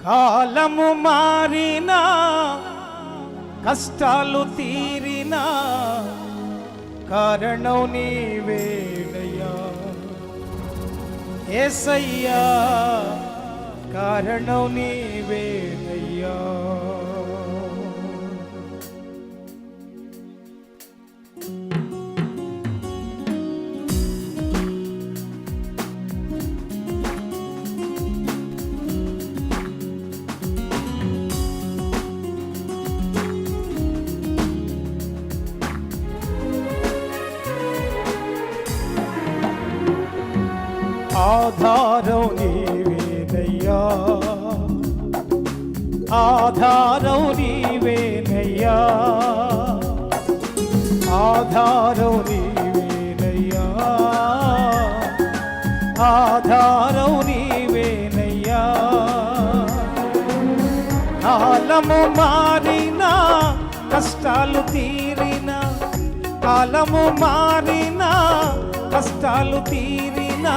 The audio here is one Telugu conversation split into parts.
కాలము మారినా కష్టాలు తీరినా కారణం నీవేనయ్యా ఏసయ్యా కారణం నీవేనయ్యా ఆధారం నీవేనయ్యా ఆధారం నీవేనయ్యా ఆధారం నీవేనయ్యా ఆధారం నీవేనయ్యా కాలము మారినా కష్టాలు తీరినా కాలము మారినా కష్టాలు తీరినా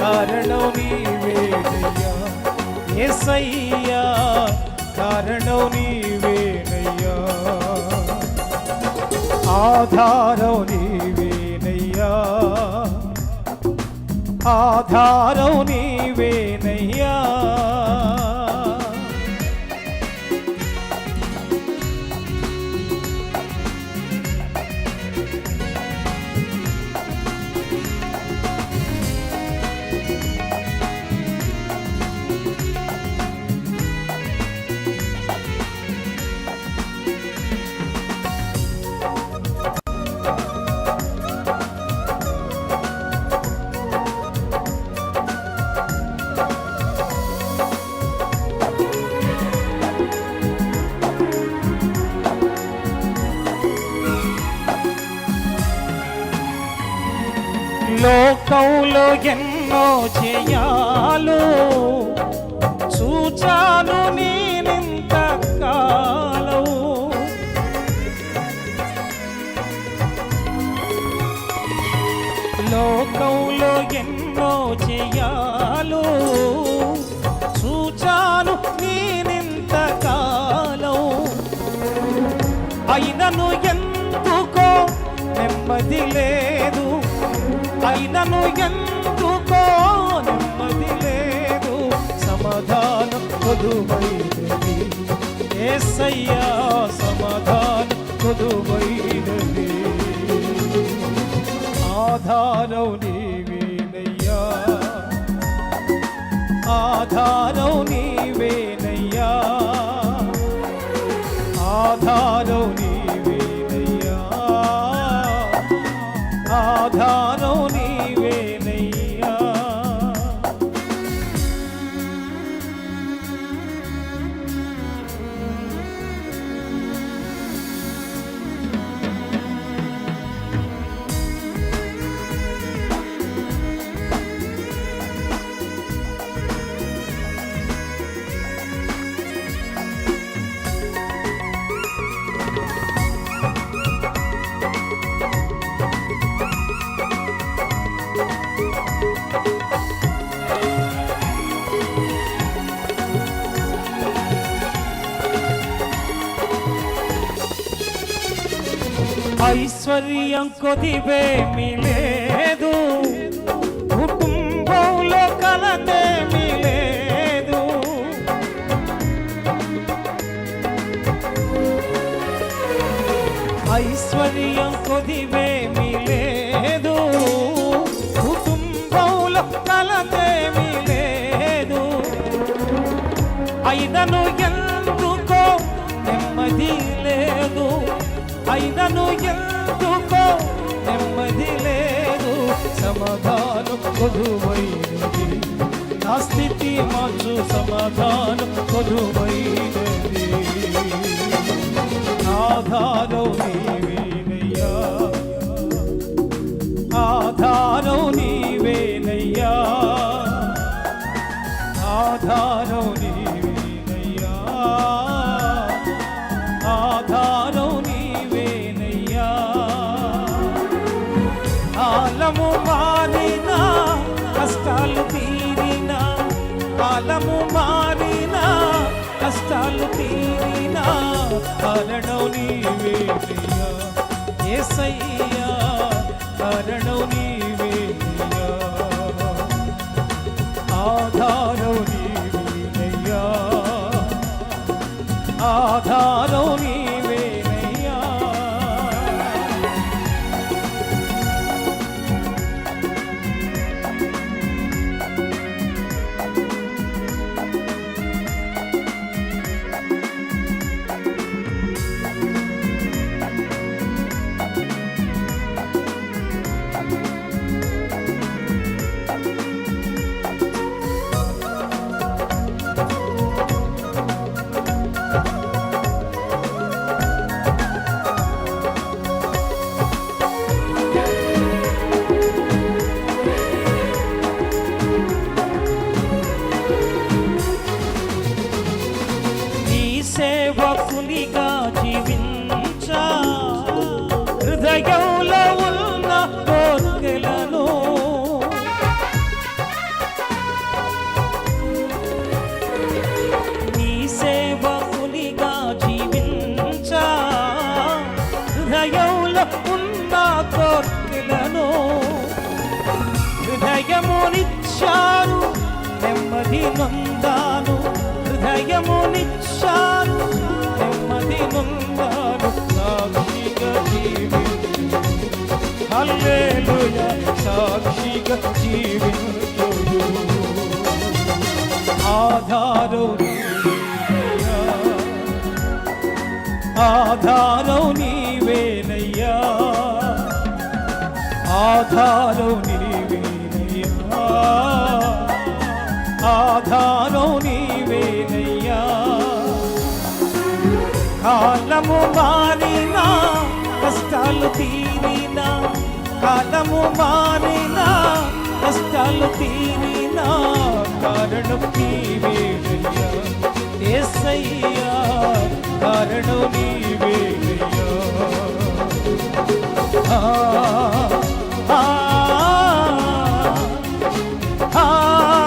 కారణం నీవేనయ్యా ఎసయ్యా కారణం నీవేనయ్యా ఆధారం నీవేనయ్యా ఆధారం నీవేనయ్యా లోకంలో ఎన్నో చేయాలు చూచాను నేనింత కాలవు. లోకంలో ఎన్నో చేయాలు చూచాను నేనింత కాలవు. అయినను ఎందుకో నెమ్మది లేదు ఎందుకో నెమ్మది లేదు. సమాధానం కొదువైనది. ఏసయ్యా సమాధానం కొదువైనది. ఆధారం నీవేనయ్యా. ఆధారం నీ ఐశ్వర్యం కొదివేమి లేదు. కుటుంబంలో కలదేమి లేదు. ఐశ్వర్యం కొదివేమి లేదు. కుటుంబంలో కలదేమి లేదు. ఐదను ఎందుకో నెమ్మది లేదు. సమాధానం కొదువైనది. నా స్థితి మార్చు సమాధానం కొదువైనది. ఆధారం నీవేనయ్యా. ఆధారం నీ కష్టాలు తీరినా కాలము మారినా కష్టాలు తీరినా కారణం నీవేనయ్యా ఏసయ్యా కారణం హృదయమునిచ్చారు. నెమ్మది నొందాను హృదయమునిచ్చారు. నెమ్మది నొందాను సాక్షిగా జీవించు. హల్లెలూయా సాక్షిగా జీవించు. ఆధారం నీవేనయ్యా. ఆధారం నీవే. నీవేనయ్యా ఆధారం నీవేనయ్యా కాలము మారినా కష్టాలు తీరినా కాలము మారినా కష్టాలు తీరినా కారణం Ah.